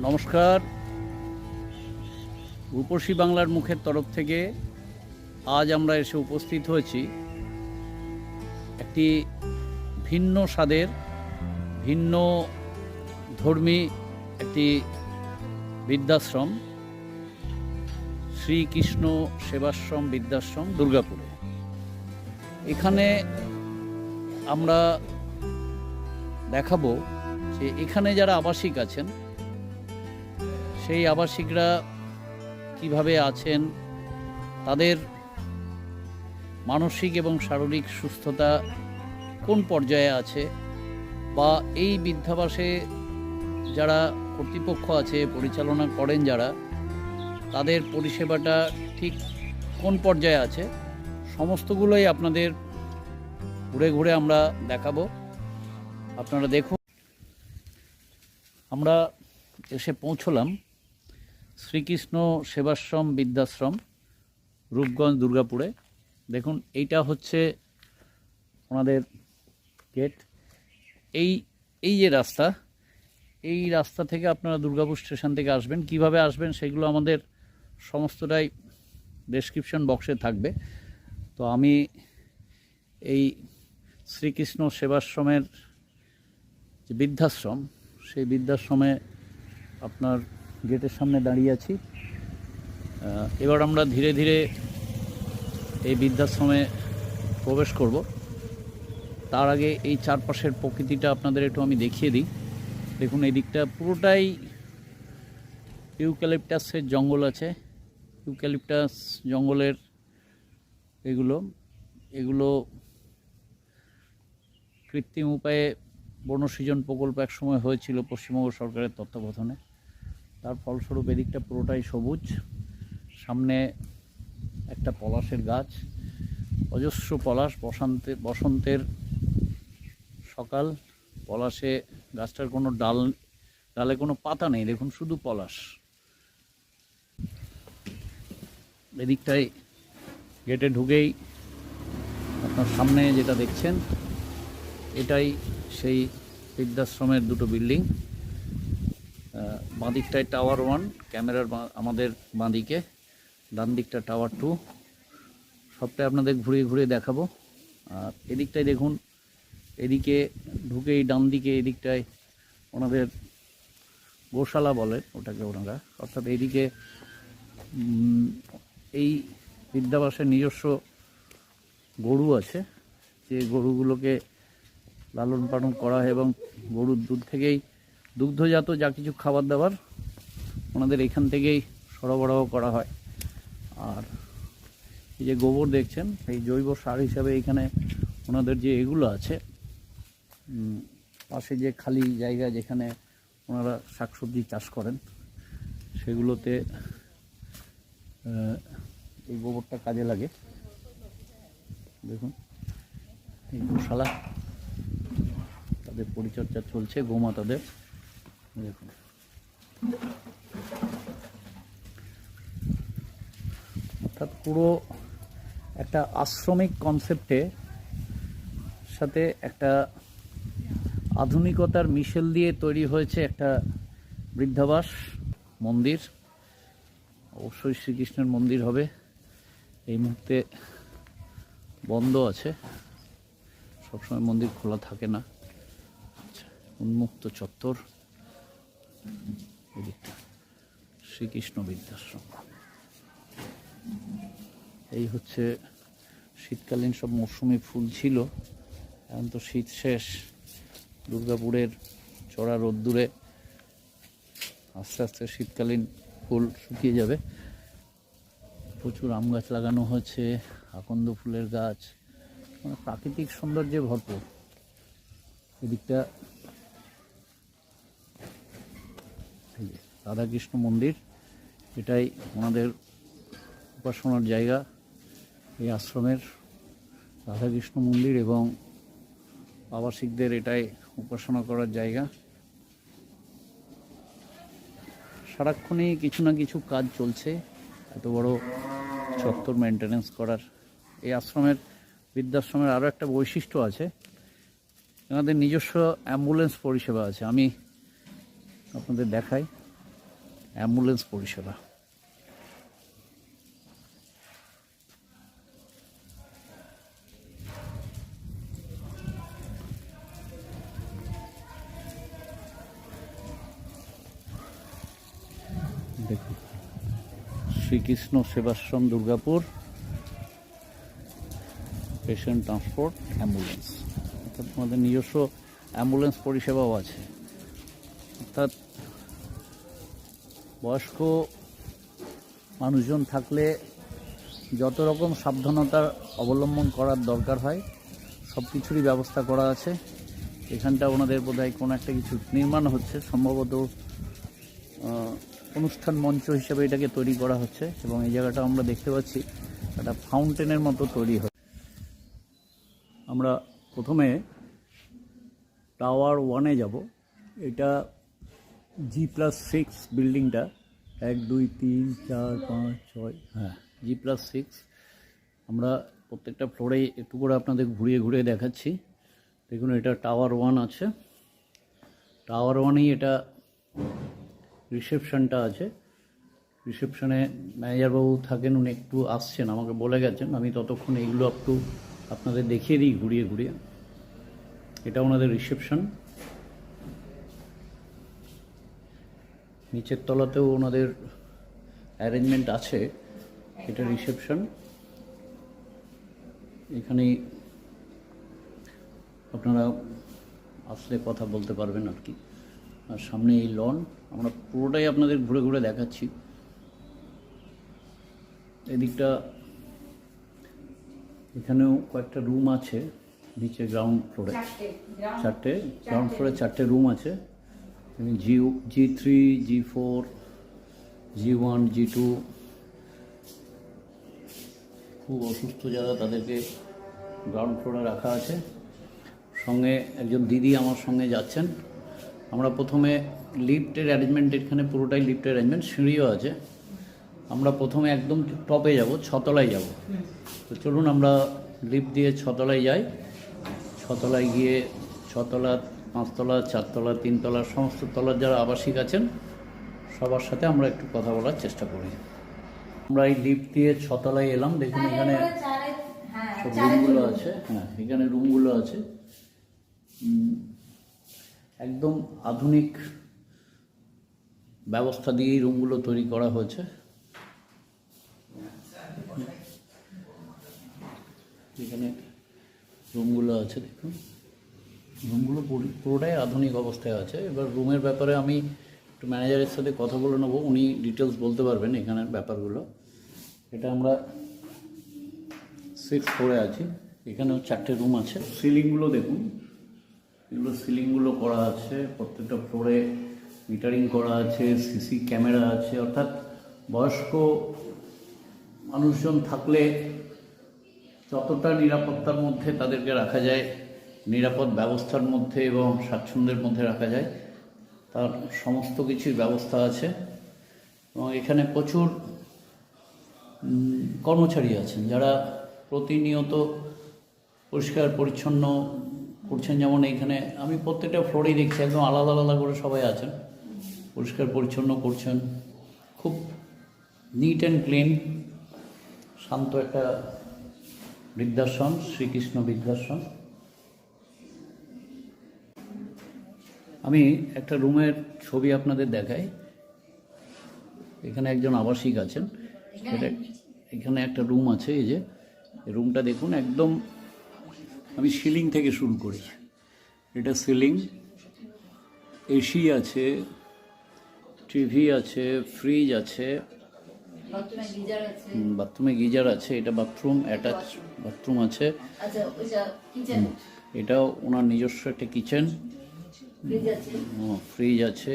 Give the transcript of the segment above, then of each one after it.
নমস্কার। রূপসী বাংলার মুখের তরফ থেকে আজ আমরা এসে উপস্থিত হয়েছি একটি ভিন্ন স্বাদের, ভিন্ন ধর্মী একটি বৃদ্ধাশ্রম, শ্রীকৃষ্ণ সেবাশ্রম বৃদ্ধাশ্রম দুর্গাপুরে। এখানে আমরা দেখাবো যে এখানে যারা আবাসিক আছেন সেই আবাসিকরা কীভাবে আছেন, তাদের মানসিক এবং শারীরিক সুস্থতা কোন পর্যায়ে আছে বা এই বৃদ্ধাবাসে যারা কর্তৃপক্ষ আছে, পরিচালনা করেন যারা, তাদের পরিষেবাটা ঠিক কোন পর্যায়ে আছে, সমস্তগুলোই আপনাদের ঘুরে ঘুরে আমরা দেখাবো। আপনারা দেখুন, আমরা এসে পৌঁছলাম। শ্রীকৃষ্ণ সেবাশ্রম বৃদ্ধাশ্রম রূপগঞ্জ দুর্গাপুরে। দেখুন, এইটা হচ্ছে ওনাদের গেট। এই এই যে রাস্তা, এই রাস্তা থেকে আপনারা দুর্গাপুর স্টেশন থেকে আসবেন। কীভাবে আসবেন সেগুলো আমাদের সমস্তটাই ডেসক্রিপশন বক্সে থাকবে। তো আমি এই শ্রীকৃষ্ণ সেবাশ্রমের যে বৃদ্ধাশ্রম, সেই বৃদ্ধাশ্রমে আপনার গেটের সামনে দাঁড়িয়ে আছি। এবার আমরা ধীরে ধীরে এই বৃদ্ধাশ্রমে প্রবেশ করব। তার আগে এই চারপাশের প্রকৃতিটা আপনাদের একটু আমি দেখিয়ে দিই। দেখুন, এই দিকটা পুরোটাই ইউক্যালিপটাসের জঙ্গল আছে। ইউক্যালিপটাস জঙ্গলের এগুলো এগুলো কৃত্রিম উপায়ে বনসৃজন প্রকল্প এক সময় হয়েছিল পশ্চিমবঙ্গ সরকারের তত্ত্বাবধানে। তার ফলস্বরূপ এদিকটা পুরোটাই সবুজ। সামনে একটা পলাশের গাছ। অজস্র পলাশ, বসন্তে, বসন্তের সকাল। পলাশে গাছটার কোনো ডাল, ডালে কোনো পাতা নেই। দেখুন, শুধু পলাশ। এদিকটায় গেটে ঢুকেই আপনার সামনে যেটা দেখছেন, এটাই সেই বৃদ্ধাশ্রমের দুটো বিল্ডিং। বাঁ দিকটায় টাওয়ার ওয়ান ক্যামেরার আমাদের বাঁ দিকে ডান দিকটা টাওয়ার টু সবটাই আপনাদের ঘুরিয়ে ঘুরিয়ে দেখাবো। আর এদিকটায় দেখুন, এদিকে ঢুকেই ডান দিকে এদিকটায় ওনাদের গোশালা বলে ওটাকে ওনারা। অর্থাৎ এইদিকে এই বিদ্যাবাসের নিজস্ব গরু আছে। যে গরুগুলোকে লালন পালন করা হয় এবং গরুর দুধ থেকেই দুগ্ধজাত যা কিছু খাবার দাবার, ওনাদের এখান থেকেই সরবরাহ করা হয়। আর এই যে গোবর দেখছেন এই জৈব সার হিসাবে এখানে ওনাদের যে এগুলো আছে পাশে যে খালি জায়গা যেখানে ওনারা শাকসবজি চাষ করেন, সেগুলোতে এই গোবরটা কাজে লাগে। দেখুন, এই গোশালা তাদের পরিচর্যা চলছে গোমাতাদের দেখুন অর্থাৎ পুরো একটা আশ্রমিক কনসেপ্টে সাথে একটা আধুনিকতার মিশেল দিয়ে তৈরি হয়েছে একটা বৃদ্ধাবাস মন্দির। অবশ্যই শ্রীকৃষ্ণের মন্দির হবে। এই মুহূর্তে বন্ধ আছে। সবসময় মন্দির খোলা থাকে না। আচ্ছা, উন্মুক্ত চত্বর। শ্রীকৃষ্ণ বৃদ্ধাশ্রম এই হচ্ছে শীতকালীন সব মৌসুমি ফুল ছিল। এখন তো শীত শেষ। দুর্গাপুরের চড়া রোদ্দুরে আস্তে আস্তে শীতকালীন ফুল শুকিয়ে যাবে। প্রচুর আম গাছ লাগানো হয়েছে, আকন্দ ফুলের গাছ। মানে প্রাকৃতিক সৌন্দর্যে ভরপুর। এদিকটা এই যে রাধাকৃষ্ণ মন্দির। এটাই ওনাদের উপাসনার জায়গা এই আশ্রমের। রাধাকৃষ্ণ মন্দির এবং আবাসিকদের এটাই উপাসনা করার জায়গা। সারাক্ষণই কিছু না কিছু কাজ চলছে। এত বড় চত্বর মেনটেনেন্স করার। এই আশ্রমের বৃদ্ধাশ্রমের আরও একটা বৈশিষ্ট্য আছে। এনাদের নিজস্ব অ্যাম্বুলেন্স পরিষেবা আছে। আমি আপনাদের দেখাই। অ্যাম্বুলেন্স পরিষেবা। Shrikrishna Sevashram, Durgapur patient transport ambulance. অর্থাৎ আমাদের নিজস্ব অ্যাম্বুলেন্স পরিষেবাও আছে। অর্থাৎ বয়স্ক মানুষজন থাকলে যত রকম সাবধানতার অবলম্বন করার দরকার হয়, সব কিছুরই ব্যবস্থা করা আছে। এখানটা ওনাদের বোধহয় কোনো একটা কিছু নির্মাণ হচ্ছে। সম্ভবত অনুষ্ঠান মঞ্চ হিসেবে এটাকে তৈরি করা হচ্ছে এবং এই জায়গাটা আমরা দেখতে পাচ্ছি, একটা ফাউন্টেনের মতো তৈরি হয় আমরা প্রথমে টাওয়ার ওয়ানে যাব। এটা জি প্লাস সিক্স বিল্ডিংটা এক, দুই, তিন, চার, পাঁচ, ছয় হ্যাঁ জি প্লাস সিক্স আমরা প্রত্যেকটা ফ্লোরে একটু করে আপনাদের ঘুরিয়ে ঘুরিয়ে দেখাচ্ছি। দেখুন, এটা টাওয়ার ওয়ান আছে। টাওয়ার ওয়ানেই এটা রিসেপশনটা আছে। রিসেপশনে ম্যানেজারবাবু থাকেন, উনি একটু আসছেন, আমাকে বলে গেছেন। আমি ততক্ষণ এইগুলো একটু আপনাদের দেখিয়ে দিই ঘুরিয়ে ঘুরিয়ে। এটা ওনাদের রিসেপশন নিচের তলাতেও ওনাদের অ্যারেঞ্জমেন্ট আছে এটা রিসেপশন এখানেই আপনারা আসলে কথা বলতে পারবেন আর কি। আর সামনে এই লন আমরা পুরোটাই আপনাদের ঘুরে ঘুরে দেখাচ্ছি। এদিকটা এখানেও কয়েকটা রুম আছে নিচে গ্রাউন্ড ফ্লোরে চারটে গ্রাউন্ড ফ্লোরে চারটে রুম আছে। G G three G four G one G two খুব অসুস্থ যারা তাদেরকে গ্রাউন্ড ফ্লোরে রাখা আছে। সঙ্গে একজন দিদি আমার সঙ্গে যাচ্ছেন। আমরা প্রথমে লিফটের অ্যারেঞ্জমেন্ট এখানে পুরোটাই লিফটের অ্যারেঞ্জমেন্ট সিঁড়িও আছে। আমরা প্রথমে একদম টপে যাব, ছতলায় যাব। তো চলুন আমরা লিফট দিয়ে ছতলায় যাই। ছতলায় গিয়ে ছতলা পাঁচতলা চারতলা তিনতলা সমস্ত তলার যারা আবাসিক আছেন সবার সাথে আমরা একটু কথা বলার চেষ্টা করি। আমরা এই লিফট দিয়ে ছতলায় এলাম দেখুন এখানে সব রুমগুলো আছে হ্যাঁ এখানে রুমগুলো আছে। একদম আধুনিক ব্যবস্থা দিয়েই রুমগুলো তৈরি করা হয়েছে। এখানে রুমগুলো আছে দেখুন। রুমগুলো পুরি- পুরোটাই আধুনিক অবস্থায় আছে। এবার রুমের ব্যাপারে আমি একটু ম্যানেজারের সাথে কথা বলে নেব, উনি ডিটেলস বলতে পারবেন এখানের ব্যাপারগুলো। এটা আমরা সিক্স ফ্লোরে আছি, এখানেও চারটে রুম আছে। সিলিংগুলো দেখুন, এগুলো সিলিংগুলো করা আছে, প্রত্যেকটা ফ্লোরে মিটারিং করা আছে সিসি ক্যামেরা আছে, অর্থাৎ বয়স্ক মানুষজন থাকলে যতটা নিরাপত্তার মধ্যে তাদেরকে রাখা যায় নিরাপদ ব্যবস্থার মধ্যে এবং স্বাচ্ছন্দ্যের মধ্যে রাখা যায়, তার সমস্ত কিছুর ব্যবস্থা আছে। এবং এখানে প্রচুর কর্মচারী আছেন যারা প্রতিনিয়ত পরিষ্কার, পরিচ্ছন্ন করছেন। যেমন এইখানে আমি প্রত্যেকটা ফ্লোরেই দেখছি, একদম আলাদা আলাদা করে সবাই আছেন। পরিষ্কার, পরিচ্ছন্ন করছেন। খুব নিট অ্যান্ড ক্লিন শান্ত একটা বৃদ্ধাশ্রম, শ্রীকৃষ্ণ বৃদ্ধাশ্রম। আমি একটা রুমের ছবি আপনাদের দেখাই। এখানে একজন আবাসিক আছেন। এটা এখানে একটা রুম আছে এই যে। রুমটা দেখুন একদম আমি সিলিং থেকে শুরু করি। এটা সিলিং। এসি আছে টিভি আছে ফ্রিজ আছে। বাথরুমে গিজার আছে। হুম, বাথরুমে গিজার আছে এটা বাথরুম অ্যাটাচ বাথরুম আছে। আচ্ছা এটাও ওনার নিজস্ব একটা কিচেন। ফ্রিজ আছে। ফ্রিজ আছে।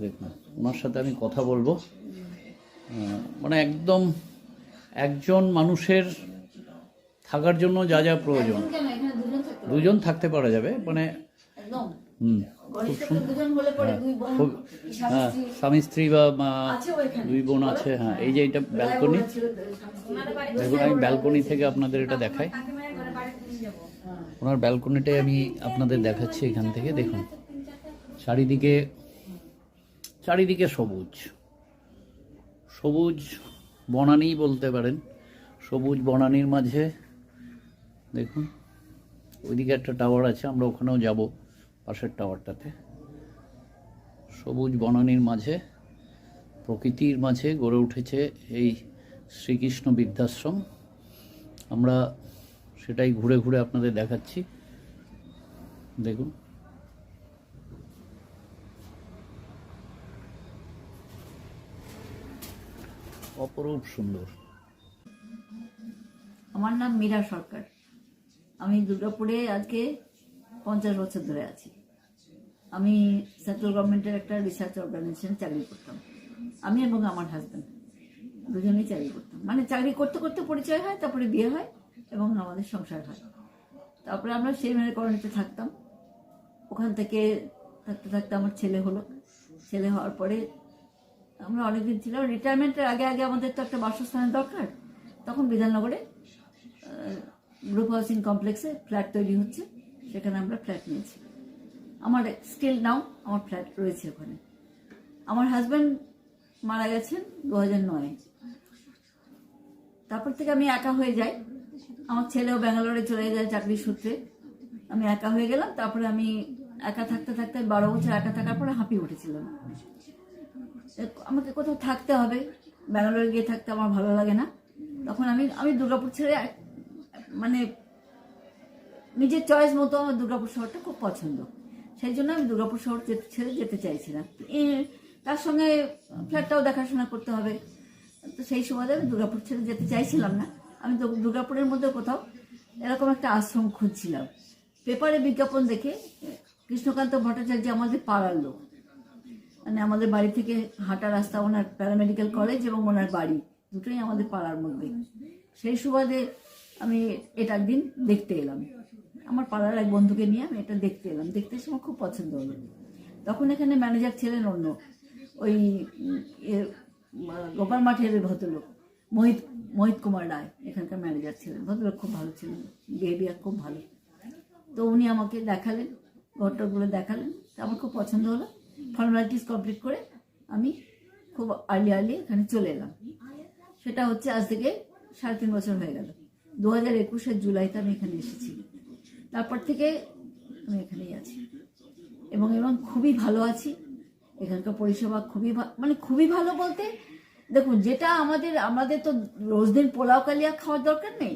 দেখুন ওনার সাথে আমি কথা বলব। মানে একদম একজন মানুষের থাকার জন্য যা যা প্রয়োজন। দুজন থাকতে পারে? দুজন থাকতে পারা যাবে মানে হুম খুব হ্যাঁ স্বামী স্ত্রী। বা দুই বোন আছে হ্যাঁ এই যে এটা ব্যালকনি। দেখুন আমি ব্যালকনি থেকে আপনাদের এটা দেখাই। ওনার ব্যালকনিটাই আমি আপনাদের দেখাচ্ছি এখান থেকে, দেখুন। চারিদিকে চারিদিকে সবুজ। সবুজ বনানী বলতে পারেন। সবুজ বনানির মাঝে, দেখুন, ওইদিকে একটা টাওয়ার আছে, আমরা ওখানেও যাব পাশের টাওয়ারটাতে সবুজ বনানির মাঝে, প্রকৃতির মাঝে গড়ে উঠেছে এই শ্রীকৃষ্ণ বৃদ্ধাশ্রম। আমরা সেটাই ঘুরে ঘুরে আপনাদের দেখাচ্ছি। দেখুন। অপরূপ সুন্দর। আমার নাম মীরা সরকার। আমি দুর্গাপুরে আজকে পঞ্চাশ বছর ধরে আছি। আমি সেন্ট্রাল গভর্নমেন্টের একটা রিসার্চ অর্গানাইজেশনে চাকরি করতাম। আমি এবং আমার হাজব্যান্ড দুজনেই চাকরি করতাম। মানে চাকরি করতে করতে পরিচয় হয়, তারপরে বিয়ে হয়। এবং আমাদের সংসার হয়। তারপরে আমরা সেই মেয়ের কলোনিতে থাকতাম। ওখান থেকে থাকতে থাকতে আমার ছেলে হলো। ছেলে হওয়ার পরে আমরা অনেকদিন ছিলাম। রিটায়ারমেন্টের আগে আগে আমাদের তো একটা বাসস্থানের দরকার। তখন বিধাননগরে গ্রুপ হাউসিং কমপ্লেক্সে ফ্ল্যাট তৈরি হচ্ছে। সেখানে আমরা ফ্ল্যাট নিয়েছি। আমার স্টিল নাও আমার ফ্ল্যাট রয়েছে ওখানে। আমার হাজব্যান্ড মারা গেছেন দু হাজার নয়। তারপর থেকে আমি একা হয়ে যাই। আমার ছেলেও ব্যাঙ্গালোরে চলে যায় চাকরির সূত্রে। আমি একা হয়ে গেলাম, তারপরে আমি একা থাকতে থাকতে বারো বছর একা থাকার পরে হাঁপিয়ে উঠেছিলাম। আমাকে কোথাও থাকতে হবে, ব্যাঙ্গালোরে গিয়ে থাকতে আমার ভালো লাগে না। তখন আমি আমি দুর্গাপুর ছেড়ে মানে নিজের চয়েস মতো আমার দুর্গাপুর শহরটা খুব পছন্দ। সেই জন্য আমি দুর্গাপুর শহর ছেড়ে যেতে চাইছিলাম। তার সঙ্গে ফ্ল্যাটটাও দেখাশোনা করতে হবে। তো সেই সময় আমি দুর্গাপুর ছেড়ে যেতে চাইছিলাম না। আমি দুর্গাপুরের মধ্যে কোথাও এরকম একটা আশ্রম খুঁজছিলাম। পেপারে বিজ্ঞাপন দেখে, কৃষ্ণকান্ত ভট্টাচার্য আমাদের পাড়ার লোক। মানে আমাদের বাড়ি থেকে হাঁটা রাস্তা, ওনার প্যারামেডিক্যাল কলেজ এবং ওনার বাড়ি, দুটোই আমাদের পাড়ার মধ্যে। সেই সুবাদে আমি এটা একদিন দেখতে এলাম। আমার পাড়ার এক বন্ধুকে নিয়ে আমি এটা দেখতে এলাম। দেখতে এসে আমার খুব পছন্দ হলো। তখন এখানে ম্যানেজার ছিলেন অন্য ওই গোপাল মাঠের ভদ্রলোক, মোহিত মোহিত কুমার রায়, এখানকার ম্যানেজার ছিলেন, ভদ্রলোক খুব ভালো ছিলেন বিহেভিয়ার খুব ভালো। তো উনি আমাকে দেখালেন ঘরটাগুলো দেখালেন আমার খুব পছন্দ হলো। ফর্মালিটিস কমপ্লিট করে আমি খুব আর্লি আর্লি এখানে চলে এলাম। সেটা হচ্ছে আজ থেকে সাড়ে তিন বছর হয়ে গেল। দু হাজার একুশের জুলাইতে আমি এখানে এসেছি। তারপর থেকে আমি এখানেই আছি। এবং এবং খুবই ভালো আছি। এখানকার পরিষেবা খুবই মানে খুবই ভালো বলতে দেখুন, যেটা আমাদের আমাদের তো রোজ দিন পোলাও কালিয়া খাওয়ার দরকার নেই।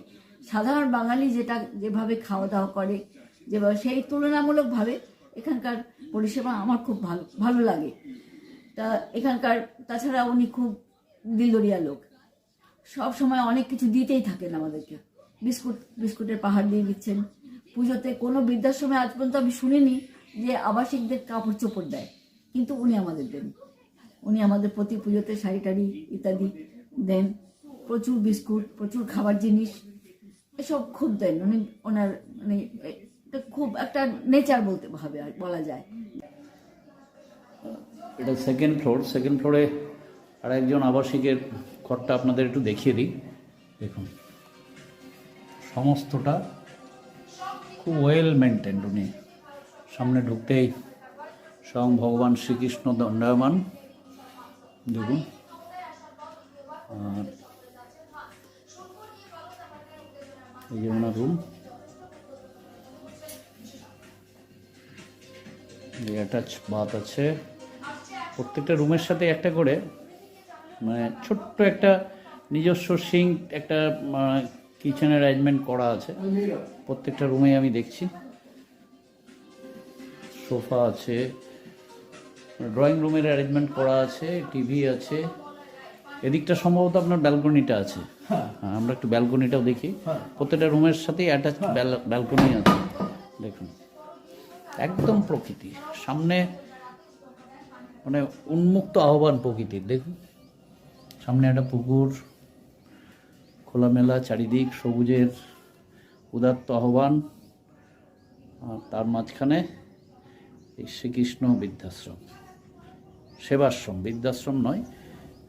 সাধারণ বাঙালি যেটা, যেভাবে খাওয়া দাওয়া করে, যেভাবে সেই তুলনামূলকভাবে এখানকার পরিষেবা আমার খুব ভালো ভালো লাগে। তা এখানকার, তাছাড়া উনি খুব দিলদরিয়া লোক। সব সময় অনেক কিছু দিতেই থাকেন আমাদেরকে। বিস্কুট, বিস্কুটের পাহাড় দিয়ে দিচ্ছেন। পুজোতে কোনো বৃদ্ধাশ্রমে আজ পর্যন্ত আমি শুনিনি যে আবাসিকদের কাপড় চোপড় দেয়, কিন্তু উনি আমাদের দেন। উনি আমাদের প্রতি পুজোতে শাড়ি টাড়ি ইত্যাদি দেন। প্রচুর বিস্কুট, প্রচুর খাবার জিনিস, এসব খুব দেন। উনি ওনার মানে খুব একটা নেচার বলতে ভাবে বলা যায়। এটা সেকেন্ড ফ্লোর সেকেন্ড ফ্লোরে আর একজন আবাসিকের ঘরটা আপনাদের একটু দেখিয়ে দিই। দেখুন, সমস্তটা খুব ওয়েল মেনটেন্ড উনি। সামনে ঢুকতেই স্বয়ং ভগবান শ্রীকৃষ্ণ দণ্ডায়মান। দেখুন। আর এই যে ওনার রুম অ্যাটাচ বাথ আছে। প্রত্যেকটা রুমের সাথে একটা করে মানে ছোট্ট একটা নিজস্ব সিঙ্ক একটা কিচেন অ্যারেঞ্জমেন্ট করা আছে। প্রত্যেকটা রুমে আমি দেখছি। সোফা আছে। ড্রয়িং রুমের অ্যারেঞ্জমেন্ট করা আছে টিভি আছে। এদিকটা সম্ভবত আপনার ব্যালকনিটা আছে। হ্যাঁ। আমরা একটু ব্যালকনিটাও দেখি। প্রত্যেকটা রুমের সাথেই অ্যাটাচ ব্যালকনি আছে। দেখুন একদম প্রকৃতি। সামনে মানে উন্মুক্ত আহ্বান প্রকৃতির দেখুন। সামনে একটা পুকুর খোলামেলা চারিদিক সবুজের উদাত্ত আহ্বান। আর তার মাঝখানে এই শ্রীকৃষ্ণ বৃদ্ধাশ্রম। সেবাশ্রম বৃদ্ধাশ্রম নয়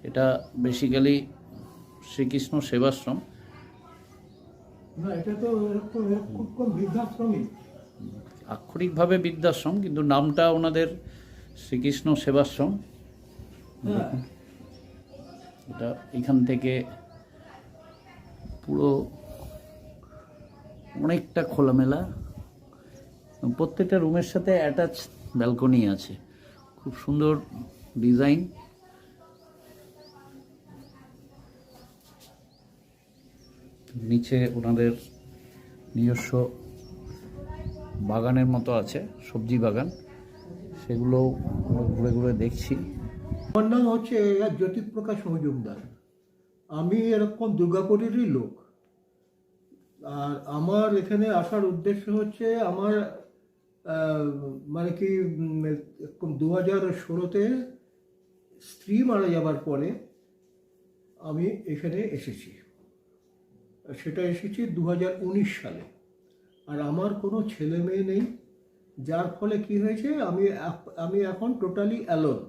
এটা বেসিক্যালি শ্রীকৃষ্ণ সেবাশ্রম। আক্ষরিকভাবে বৃদ্ধাশ্রম কিন্তু নামটা ওনাদের শ্রীকৃষ্ণ সেবাশ্রম। হ্যাঁ। এটা এখান থেকে পুরো অনেকটা খোলামেলা। প্রত্যেকটা রুমের সাথে অ্যাটাচ ব্যালকনি আছে। খুব সুন্দর ডিজাইন। নিচে ওনাদের নিজস্ব বাগানের মতো আছে, সবজি বাগান। সেগুলো আমরা ঘুরে ঘুরে দেখছি। আমার নাম হচ্ছে জ্যোতিপ্রকাশ মজুমদার। আমি এরকম দুর্গাপুরেরই লোক। আর আমার এখানে আসার উদ্দেশ্য হচ্ছে আমার মানে কি দু হাজার ষোলোতে স্ত্রী মারা যাবার পরে আমি এখানে এসেছি। সেটা এসেছি দু হাজার উনিশ সালে। আর আমার কোনো ছেলে মেয়ে নেই, যার ফলে কি হয়েছে, আমি আমি এখন টোটালি অ্যালোন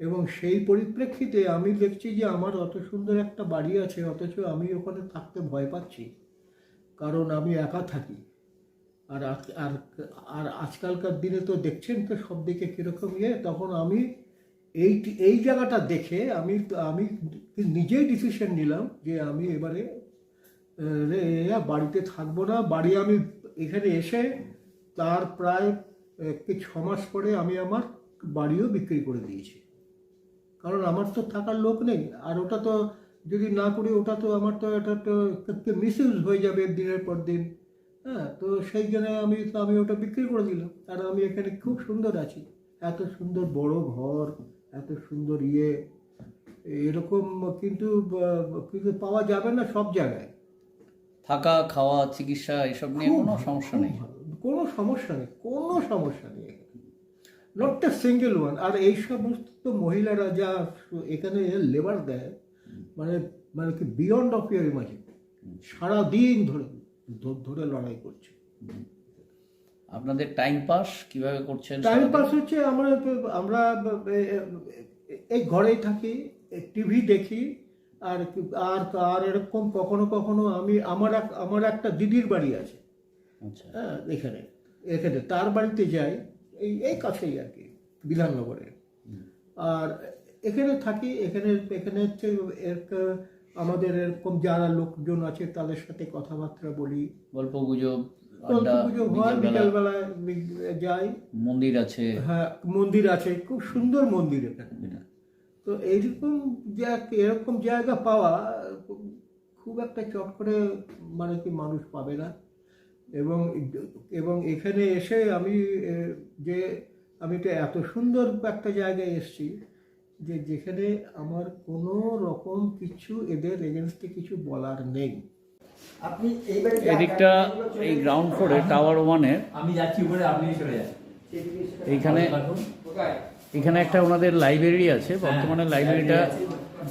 এবং সেই পরিপ্রেক্ষিতে আমি দেখছি যে আমার অত সুন্দর একটা বাড়ি আছে, অথচ আমি ওখানে থাকতে ভয় পাচ্ছি। কারণ আমি একা থাকি। আর আর আর আজকালকার দিনে তো দেখছেন তো সব দিকে কীরকম ইয়ে তখন আমি এই এই জায়গাটা দেখে আমি আমি নিজেই ডিসিশন নিলাম যে আমি এবারে বাড়িতে থাকব না। বাড়ি আমি এখানে এসে তার প্রায় ছ মাস পরে আমি আমার বাড়িও বিক্রি করে দিয়েছি। কারণ আমার তো থাকার লোক নেই। আর ওটা তো যদি না করি, ওটা তো আমার তো এটা তো মিস ইউজ হয়ে যাবে দিনের পর দিন। হ্যাঁ তো সেই জন্য আমি আমি ওটা বিক্রি করে দিলাম। আর আমি এখানে খুব সুন্দর আছি। এত সুন্দর বড় ঘর এত সুন্দর ইয়ে এরকম কিন্তু কিন্তু পাওয়া যাবে না সব জায়গায়। থাকা খাওয়া চিকিৎসা এসব নিয়ে কোনো সমস্যা নেই। কোনো সমস্যা নেই কোনো সমস্যা নেই নট এ সিঙ্গেল ওয়ান আর এই সমস্ত মহিলারা যা এখানে লেবার দেয় মানে মানে কি বিয়ন্ড অফ ইয়ার ইমাজিন সারাদিন ধরে ধরে লড়াই করছে। আপনাদের টাইম পাস কীভাবে করছেন? টাইম পাস হচ্ছে আমরা আমরা এই ঘরেই থাকি টিভি দেখি আর আর আর এরকম কখনো কখনো আমি আমার এক আমার একটা দিদির বাড়ি আছে। আচ্ছা। হ্যাঁ এখানে এখানে তার বাড়িতে যাই এই এই কাছেই আর কি বিধাননগরে। আর এখানে থাকি এখানে এখানে হচ্ছে আমাদের এরকম যারা লোকজন আছে তাদের সাথে কথাবার্তা বলি। গল্প গুজব হয় যাই। মন্দির আছে। হ্যাঁ মন্দির আছে খুব সুন্দর মন্দির এখানে তো এইরকম যা- এরকম জায়গা পাওয়া খুব একটা চট করে মানে কি মানুষ পাবে না। এবং এবং এখানে এসে আমি যে আমি তো এত সুন্দর একটা জায়গায় এসেছি যে যেখানে আমার কোনো রকম কিছু এদের এগেনস্টে কিছু বলার নেই। এদিকটা এই গ্রাউন্ড ফ্লোরে টাওয়ার ওয়ানের আমি যাচ্ছি উপরে আপনি চলে যান। এইখানে এখানে একটা ওনাদের লাইব্রেরি আছে বর্তমানে লাইব্রেরিটা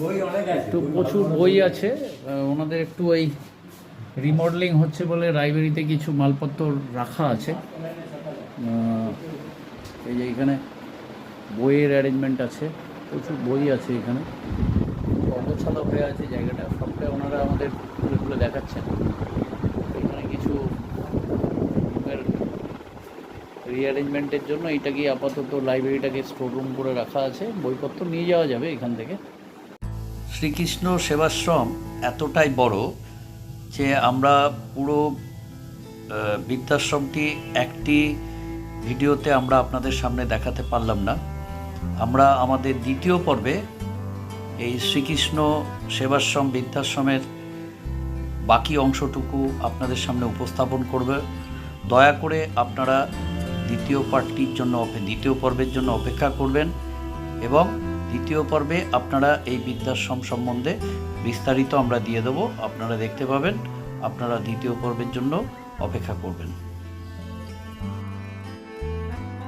বই অনেক আছে। একটু প্রচুর বই আছে। ওনাদের একটু এই রিমডেলিং হচ্ছে বলে লাইব্রেরিতে কিছু মালপত্র রাখা আছে। এই যে এখানে বইয়ের অ্যারেঞ্জমেন্ট আছে। প্রচুর বই আছে এখানে। অগোছালো হয়ে আছে জায়গাটা। সবটাই ওনারা আমাদের ঘুরে ঘুরে দেখাচ্ছেন। এখানে কিছু রিঅ্যারেঞ্জমেন্টের জন্য এটাকে আপাতত লাইব্রেরিটাকে স্টোর রুম করে রাখা আছে। বইপত্র নিয়ে যাওয়া যাবে এখান থেকে। শ্রীকৃষ্ণ সেবাশ্রম এতটাই বড় যে আমরা পুরো বৃদ্ধাশ্রমটি একটি ভিডিওতে আমরা আপনাদের সামনে দেখাতে পারলাম না। আমরা আমাদের দ্বিতীয় পর্বে এই শ্রীকৃষ্ণ সেবাশ্রম বৃদ্ধাশ্রমের বাকি অংশটুকু আপনাদের সামনে উপস্থাপন করবে। দয়া করে আপনারা দ্বিতীয় পার্টটির জন্য দ্বিতীয় পর্বের জন্য অপেক্ষা করবেন এবং দ্বিতীয় পর্বে আপনারা এই বৃদ্ধাশ্রম সম্বন্ধে বিস্তারিত আমরা দিয়ে দেবো। আপনারা দেখতে পাবেন, আপনারা দ্বিতীয় পর্বের জন্য অপেক্ষা করবেন।